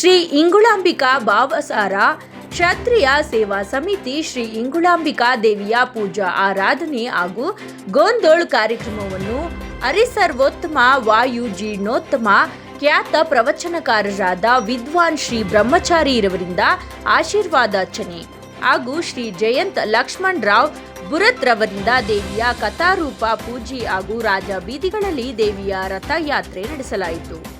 ಶ್ರೀ ಇಂಗುಳಾಂಬಿಕಾ ಭಾವಸಾರ, ಕ್ಷತ್ರಿಯ ಸೇವಾ ಸಮಿತಿ, ಶ್ರೀ ಇಂಗುಳಾಂಬಿಕಾ ದೇವಿಯ ಪೂಜಾ ಆರಾಧನೆ ಹಾಗೂ ಗೋಂದೋಳ್ ಕಾರ್ಯಕ್ರಮವನ್ನು ಅರಿಸರ್ವೋತ್ತಮ ವಾಯು ಜೀರ್ಣೋತ್ತಮ ಖ್ಯಾತ ಪ್ರವಚನಕಾರರಾದ ವಿದ್ವಾನ್ ಶ್ರೀ ಬ್ರಹ್ಮಚಾರಿ ಇರವರಿಂದ ಆಶೀರ್ವಾದಾರ್ಚನೆ ಹಾಗೂ ಶ್ರೀ ಜಯಂತ್ ಲಕ್ಷ್ಮಣ್ ರಾವ್ ಬುರತ್ ರವರಿಂದ ದೇವಿಯ ಕಥಾರೂಪ ಪೂಜೆ ಹಾಗೂ ರಾಜ ಬೀದಿಗಳಲ್ಲಿ ದೇವಿಯ ರಥಯಾತ್ರೆ ನಡೆಸಲಾಯಿತು.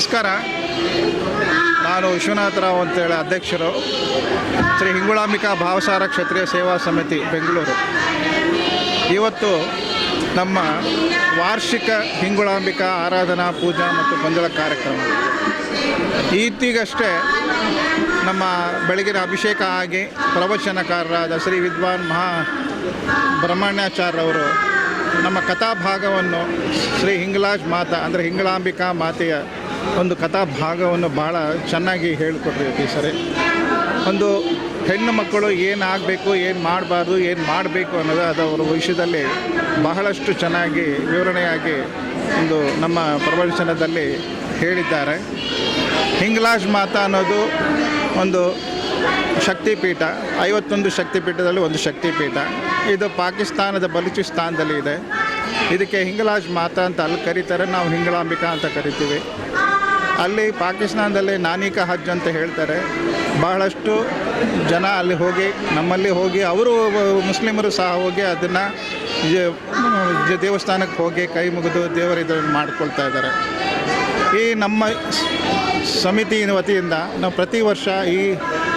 ನಮಸ್ಕಾರ. ನಾನು ವಿಶ್ವನಾಥರಾವ್ ಅಂತೇಳಿ ಅಧ್ಯಕ್ಷರು. ಶ್ರೀ ಹಿಂಗುಳಾಂಬಿಕಾ ಭಾವಸಾರ ಕ್ಷತ್ರಿಯ ಸೇವಾ ಸಮಿತಿ, ಬೆಂಗಳೂರು. ಇವತ್ತು ನಮ್ಮ ವಾರ್ಷಿಕ ಹಿಂಗುಳಾಂಬಿಕಾ ಆರಾಧನಾ ಪೂಜಾ ಮತ್ತು ಗೊಂದಲ ಕಾರ್ಯಕ್ರಮ. ಈತೀಗಷ್ಟೇ ನಮ್ಮ ಬೆಳಗಿನ ಅಭಿಷೇಕ ಆಗಿ ಪ್ರವಚನಕಾರರಾದ ಶ್ರೀ ವಿದ್ವಾನ್ ಮಹಾ ಬ್ರಹ್ಮಣ್ಯಾಚಾರ್ಯವರು ನಮ್ಮ ಕಥಾಭಾಗವನ್ನು ಶ್ರೀ ಹಿಂಗ್ಲಾಜ್ ಮಾತಾ, ಅಂದರೆ ಹಿಂಗಳಾಂಬಿಕಾ ಮಾತೆಯ ಒಂದು ಕಥಾ ಭಾಗವನ್ನು ಭಾಳ ಚೆನ್ನಾಗಿ ಹೇಳಿಕೊಟ್ರಿ ಸರಿ. ಒಂದು ಹೆಣ್ಣು ಮಕ್ಕಳು ಏನು ಆಗಬೇಕು, ಏನು ಮಾಡಬಾರ್ದು, ಏನು ಮಾಡಬೇಕು ಅನ್ನೋದು ಅದು ಅವರ ವಿಷಯದಲ್ಲಿ ಬಹಳಷ್ಟು ಚೆನ್ನಾಗಿ ವಿವರಣೆಯಾಗಿ ಒಂದು ನಮ್ಮ ಪ್ರವಚನದಲ್ಲಿ ಹೇಳಿದ್ದಾರೆ. ಹಿಂಗ್ಲಾಜ್ ಮಾತಾ ಅನ್ನೋದು ಒಂದು ಶಕ್ತಿಪೀಠ, ಐವತ್ತೊಂದು ಶಕ್ತಿಪೀಠದಲ್ಲಿ ಒಂದು ಶಕ್ತಿಪೀಠ. ಇದು ಪಾಕಿಸ್ತಾನದ ಬಲೂಚಿಸ್ತಾನದಲ್ಲಿ ಇದೆ. ಇದಕ್ಕೆ ಹಿಂಗಲಾಜ್ ಮಾತಾ ಅಂತ ಅಲ್ಲಿ ಕರೀತಾರೆ. ನಾವು ಹಿಂಗಳಾಂಬಿಕಾ ಅಂತ ಕರಿತೀವಿ. ಅಲ್ಲಿ ಪಾಕಿಸ್ತಾನದಲ್ಲಿ ನಾನಿಕ ಹಜ್ ಅಂತ ಹೇಳ್ತಾರೆ. ಬಹಳಷ್ಟು ಜನ ಅಲ್ಲಿ ಹೋಗಿ, ನಮ್ಮಲ್ಲಿ ಹೋಗಿ, ಅವರು ಮುಸ್ಲಿಮರು ಸಹ ಹೋಗಿ ಅದನ್ನು ದೇವಸ್ಥಾನಕ್ಕೆ ಹೋಗಿ ಕೈ ಮುಗಿದು ದೇವರ ಇದನ್ನು ಮಾಡ್ಕೊಳ್ತಾ ಇದ್ದಾರೆ. ಈ ನಮ್ಮ ಸಮಿತಿ ವತಿಯಿಂದ ನಾವು ಪ್ರತಿ ವರ್ಷ ಈ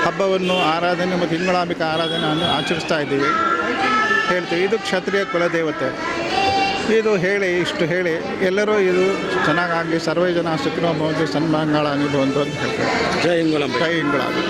ಹಬ್ಬವನ್ನು ಆರಾಧನೆ ಮತ್ತು ಹಿಂಗಳಾಂಬಿಕ ಆರಾಧನೆಯನ್ನು ಆಚರಿಸ್ತಾ ಇದ್ದೀವಿ. ಹೇಳ್ತೀವಿ, ಇದು ಕ್ಷತ್ರಿಯ ಕುಲದೇವತೆ. ಇದು ಹೇಳಿ ಇಷ್ಟು ಹೇಳಿ ಎಲ್ಲರೂ ಇದು ಚೆನ್ನಾಗಾಗಲಿ ಸರ್ವೇ ಜನ ಸುಖಿನೋ ಭವಂತು ಸನ್ಮಂಗಳ ಅನುಭವಂತು ಅಂತ ಹೇಳ್ತಾರೆ. ಜೈ ಹಿಂಗಳ ಜೈ ಹಿಂಗಳಾಗಲಿ